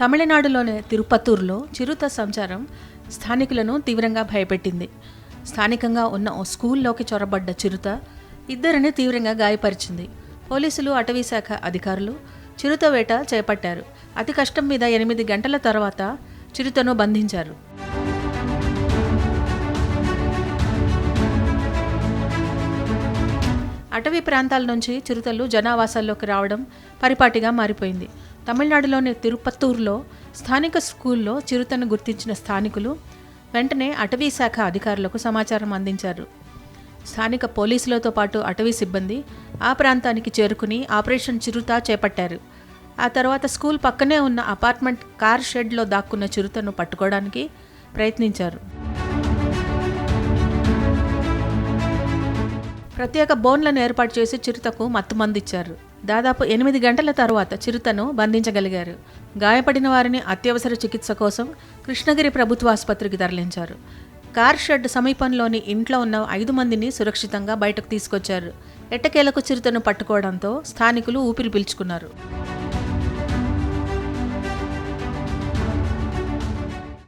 తమిళనాడులోని తిరుపత్తూరులో చిరుత సంచారం స్థానికులను తీవ్రంగా భయపెట్టింది. స్థానికంగా ఉన్న ఓ స్కూల్లోకి చొరబడ్డ చిరుత ఇద్దరిని తీవ్రంగా గాయపరిచింది. పోలీసులు అటవీశాఖ అధికారులు చిరుత వేట చేపట్టారు. అతి కష్టం మీద ఎనిమిది గంటల తర్వాత చిరుతను బంధించారు. అటవీ ప్రాంతాల నుంచి చిరుతలు జనావాసాల్లోకి రావడం పరిపాటిగా మారిపోయింది. తమిళనాడులోని తిరుపత్తూరులో స్థానిక స్కూల్లో చిరుతను గుర్తించిన స్థానికులు వెంటనే అటవీ శాఖ అధికారులకు సమాచారం అందించారు. స్థానిక పోలీసులతో పాటు అటవీ సిబ్బంది ఆ ప్రాంతానికి చేరుకుని ఆపరేషన్ చిరుత చేపట్టారు. ఆ తర్వాత స్కూల్ పక్కనే ఉన్న అపార్ట్మెంట్ కార్ షెడ్లో దాక్కున్న చిరుతను పట్టుకోవడానికి ప్రయత్నించారు. ప్రత్యేక బోన్లను ఏర్పాటు చేసి చిరుతకు మత్తుమందిచ్చారు దాదాపు ఎనిమిది గంటల తర్వాత చిరుతను బంధించగలిగారు. గాయపడిన వారిని అత్యవసర చికిత్స కోసం కృష్ణగిరి ప్రభుత్వ ఆసుపత్రికి తరలించారు. కార్ షెడ్ సమీపంలోని ఇంట్లో ఉన్న ఐదు మందిని సురక్షితంగా బయటకు తీసుకొచ్చారు. ఎట్టకేలకు చిరుతను పట్టుకోవడంతో స్థానికులు ఊపిరి పీల్చుకున్నారు.